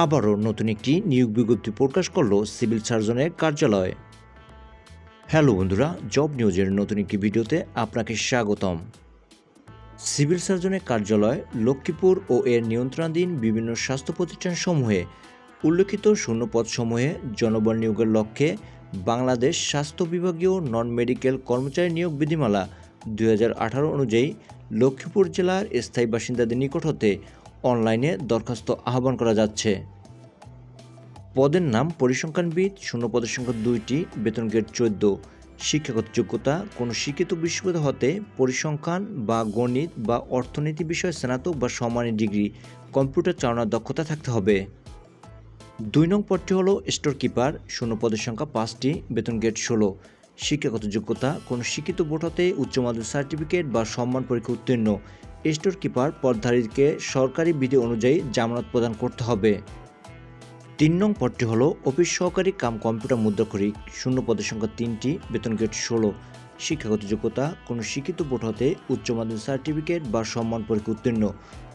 আবারও নতুন একটি নিয়োগ বিজ্ঞপ্তি প্রকাশ করল সিভিল সার্জনের কার্যালয়। হ্যালো বন্ধুরা, জব নিউজের নতুন একটি ভিডিওতে আপনাকে স্বাগতম। সিভিল সার্জনের কার্যালয়, লক্ষ্মীপুর ও এর নিয়ন্ত্রণাধীন বিভিন্ন স্বাস্থ্য প্রতিষ্ঠানসমূহে উল্লেখিত শূন্যপদসমূহে জনবল নিয়োগের লক্ষ্যে বাংলাদেশ স্বাস্থ্য বিভাগীয় নন মেডিকেল কর্মচারী নিয়োগ বিধিমালা দুই হাজার আঠারো অনুযায়ী লক্ষ্মীপুর জেলার স্থায়ী বাসিন্দাদের নিকট হতে অনলাইনে দরখাস্ত আহ্বান করা যাচ্ছে। পদের নাম পরিসংখ্যানবিদ, শূন্য পদের সংখ্যা দুইটি, বেতন গেট চোদ্দ। শিক্ষাগত যোগ্যতা, কোনো শিক্ষিত বিশ্ববিদ্যালয় হতে পরিসংখ্যান বা গণিত বা অর্থনীতি বিষয়ে স্নাতক বা সমানের ডিগ্রি, কম্পিউটার চালানোর দক্ষতা থাকতে হবে। দুই নং পদটি হলো স্টোর কিপার শূন্য পদের সংখ্যা পাঁচটি, বেতন গেট ষোলো। শিক্ষাগত যোগ্যতা, কোনো শিক্ষিত বোর্ড হতে উচ্চ মাধ্যমিক সার্টিফিকেট বা সম্মান পরীক্ষা উত্তীর্ণ। স্টোর কিপার পদধারীকে সরকারি বিধি অনুযায়ী জামানত প্রদান করতে হবে। তিন নং পদটি হলো অফিস সহকারী কাম কম্পিউটার মুদ্রাক্ষরিক, শূন্য পদের সংখ্যা তিনটি, বেতন গ্রেড ষোলো। শিক্ষাগত যোগ্যতা, কোনো শিক্ষিত বোর্ড হতে উচ্চ মাধ্যমিক সার্টিফিকেট বা সম্মান পরীক্ষা উত্তীর্ণ।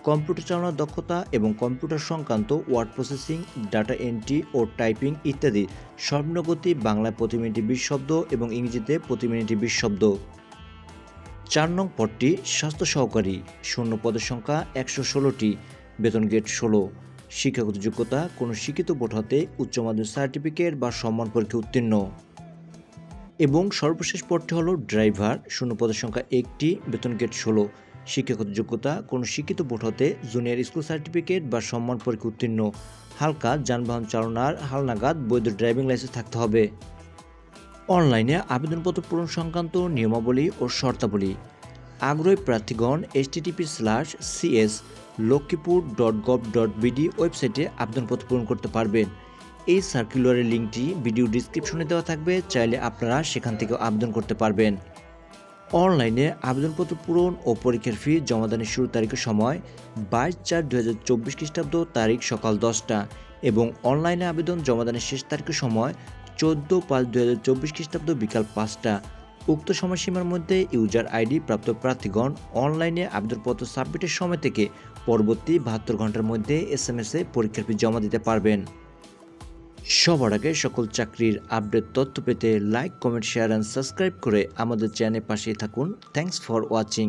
কম্পিউটার চালানোর দক্ষতা এবং কম্পিউটার সংক্রান্ত ওয়ার্ড প্রসেসিং, ডাটা এন্ট্রি ও টাইপিং ইত্যাদি স্বর্ণগতি বাংলায় প্রতি মিনিটে বিশ শব্দ এবং ইংরেজিতে প্রতি মিনিটে বিশ শব্দ। চার নং পদটি স্বাস্থ্য সহকারী, শূন্য পদের সংখ্যা একশো ষোলোটি, বেতন গ্রেড ষোলো। শিক্ষাগত যোগ্যতা, কোনো শিক্ষিত বোর্ড হতে উচ্চ মাধ্যমিক সার্টিফিকেট বা সম্মান পরীক্ষা উত্তীর্ণ। এবং সর্বশেষ পদটি হলো ড্রাইভার, শূন্য পদের সংখ্যা একটি, বেতন গ্রেড ষোলো। শিক্ষাগত যোগ্যতা, কোনো শিক্ষিত বোর্ড হতে জুনিয়র স্কুল সার্টিফিকেট বা সম্মান পরীক্ষা উত্তীর্ণ। হালকা যানবাহন চালনার হালনাগাদ বৈধ ড্রাইভিং লাইসেন্স থাকতে হবে। অনলাইনে আবেদনপত্র পূরণ সংক্রান্ত নিয়মাবলী ও শর্তাবলী। আগ্রহী প্রার্থীগণ HTTP slash CS Lakshmipur dot gov dot BD ওয়েবসাইটে আবেদনপত্র পূরণ করতে পারবেন। এই সার্কুলারের লিঙ্কটি ভিডিও ডিসক্রিপশনে দেওয়া থাকবে, চাইলে আপনারা সেখান থেকে আবেদন করতে পারবেন। অনলাইনে আবেদনপত্র পূরণ ও পরীক্ষার ফি জমাদানের শুরু তারিখের সময় বাইশ চার দু হাজার চব্বিশ খ্রিস্টাব্দ তারিখ সকাল দশটা এবং অনলাইনে আবেদন জমাদানের শেষ তারিখের সময় চোদ্দ পাঁচ দু হাজার চব্বিশ খ্রিস্টাব্দ বিকাল পাঁচটা। উক্ত সময়সীমার মধ্যে ইউজার আইডি প্রাপ্ত প্রার্থীগণ অনলাইনে আবেদনপত্র সাবমিটের সময় থেকে পরবর্তী বাহাত্তর ঘণ্টার মধ্যে এস এম এস পরীক্ষার ফি জমা দিতে পারবেন। সবার আগে সকল চাকরির আপডেট তথ্য পেতে like, comment, share and subscribe করে আমাদের চ্যানেল পাশেই থাকুন। Thanks for watching